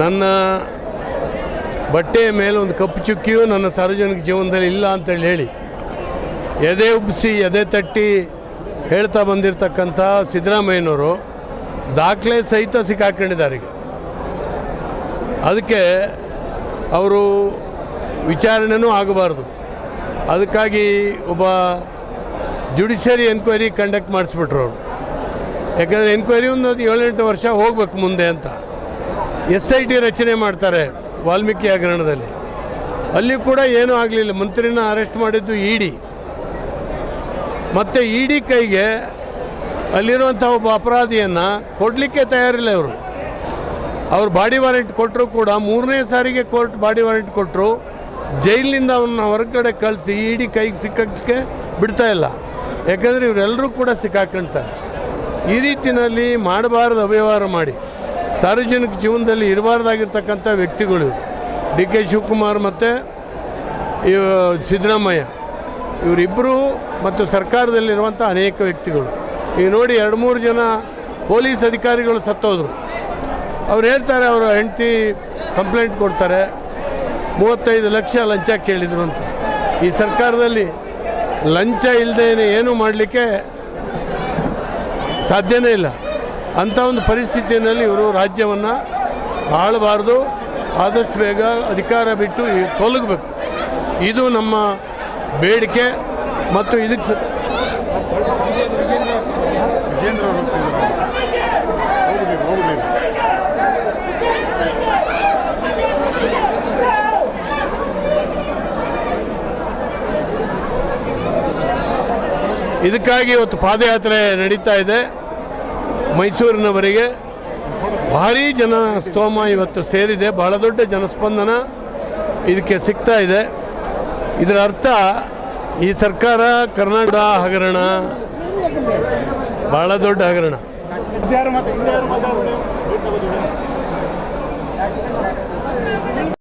ನನ್ನ ಬಟ್ಟೆಯ ಮೇಲೆ ಒಂದು ಕಪ್ಪು ಚುಕ್ಕಿಯೂ ನನ್ನ ಸಾರ್ವಜನಿಕ ಜೀವನದಲ್ಲಿ ಇಲ್ಲ ಅಂತೇಳಿ ಹೇಳಿ, ಎದೆ ಉಬ್ಬಿಸಿ, ಎದೆ ತಟ್ಟಿ ಹೇಳ್ತಾ ಬಂದಿರತಕ್ಕಂಥ ಸಿದ್ದರಾಮಯ್ಯನವರು ದಾಖಲೆ ಸಹಿತ ಸಿಕ್ಕಾಕೊಂಡಿದ್ದಾರೆ ಈಗ. ಅದಕ್ಕೆ ಅವರು ವಿಚಾರಣೆನೂ ಆಗಬಾರ್ದು. ಅದಕ್ಕಾಗಿ ಒಬ್ಬ ಜುಡಿಷಿಯರಿ ಎನ್ಕ್ವೈರಿ ಕಂಡಕ್ಟ್ ಮಾಡಿಸ್ಬಿಟ್ರು ಅವರು. ಯಾಕಂದರೆ ಎನ್ಕ್ವೈರಿ ಒಂದು ಏಳೆಂಟು ವರ್ಷ ಹೋಗ್ಬೇಕು ಮುಂದೆ ಅಂತ. ಎಸ್ ಐ ಟಿ ರಚನೆ ಮಾಡ್ತಾರೆ ವಾಲ್ಮೀಕಿ ಹಗರಣದಲ್ಲಿ. ಅಲ್ಲಿ ಕೂಡ ಏನೂ ಆಗಲಿಲ್ಲ. ಮಂತ್ರಿನ ಅರೆಸ್ಟ್ ಮಾಡಿದ್ದು ಇ ಡಿ ಮತ್ತು ಇಡಿ ಕೈಗೆ ಅಲ್ಲಿರುವಂಥ ಒಬ್ಬ ಅಪರಾಧಿಯನ್ನು ಕೊಡಲಿಕ್ಕೆ ತಯಾರಿಲ್ಲ ಇವರು. ಅವ್ರು ಬಾಡಿ ವಾರೆಂಟ್ ಕೊಟ್ಟರು ಕೂಡ ಮೂರನೇ ಸಾರಿಗೆ ಕೋರ್ಟ್ ಬಾಡಿ ವಾರೆಂಟ್ ಕೊಟ್ಟರು ಜೈಲಿನಿಂದ ಅವನ್ನ ಹೊರಗಡೆ ಕಳಿಸಿ ಇಡಿ ಕೈಗೆ ಸಿಕ್ಕಕ್ಕೆ ಬಿಡ್ತಾ ಇಲ್ಲ. ಯಾಕಂದರೆ ಇವರೆಲ್ಲರೂ ಕೂಡ ಸಿಕ್ಕಾಕೊಳ್ತಾರೆ ಈ ರೀತಿಯಲ್ಲಿ ಮಾಡಬಾರ್ದು ಅವ್ಯವಹಾರ ಮಾಡಿ. ಸಾರ್ವಜನಿಕ ಜೀವನದಲ್ಲಿ ಇರಬಾರ್ದಾಗಿರ್ತಕ್ಕಂಥ ವ್ಯಕ್ತಿಗಳು ಡಿ ಕೆ ಶಿವಕುಮಾರ್ ಮತ್ತು ಸಿದ್ದರಾಮಯ್ಯ, ಇವರಿಬ್ಬರು ಮತ್ತು ಸರ್ಕಾರದಲ್ಲಿರುವಂಥ ಅನೇಕ ವ್ಯಕ್ತಿಗಳು. ಈಗ ನೋಡಿ ಎರಡು ಮೂರು ಜನ ಪೊಲೀಸ್ ಅಧಿಕಾರಿಗಳು ಸತ್ತೋದ್ರು. ಅವ್ರು ಹೇಳ್ತಾರೆ, ಅವರ ಹೆಂಡತಿ ಕಂಪ್ಲೇಂಟ್ ಕೊಡ್ತಾರೆ, ಮೂವತ್ತೈದು ಲಕ್ಷ ಲಂಚ ಕೇಳಿದರು ಅಂತ. ಈ ಸರ್ಕಾರದಲ್ಲಿ ಲಂಚ ಇಲ್ಲದೇನೆ ಏನೂ ಮಾಡಲಿಕ್ಕೆ ಸಾಧ್ಯವೇ ಇಲ್ಲ. ಅಂಥ ಒಂದು ಪರಿಸ್ಥಿತಿಯಲ್ಲಿ ಇವರು ರಾಜ್ಯವನ್ನು ಆಳಬಾರ್ದು, ಆದಷ್ಟು ಬೇಗ ಅಧಿಕಾರ ಬಿಟ್ಟು ತೊಲಗಬೇಕು. ಇದು ನಮ್ಮ ಬೇಡಿಕೆ ಮತ್ತು ಇದಕ್ಕೆ ಇದಕ್ಕಾಗಿ ಇವತ್ತು ಪಾದಯಾತ್ರೆ ನಡೀತಾ ಇದೆ. ಮೈಸೂರಿನವರೆಗೆ ಭಾರಿ ಜನ ಸ್ತೋಮ ಇವತ್ತು ಸೇರಿದೆ. ಬಹಳ ದೊಡ್ಡ ಜನಸ್ಪಂದನ ಇದಕ್ಕೆ ಸಿಗ್ತಾ ಇದೆ. ಇದರ ಅರ್ಥ, ಈ ಸರ್ಕಾರ ಕರ್ನಾಟಕ ಹಗರಣ. ಬಹಳ ದೊಡ್ಡ ಹಗರಣ.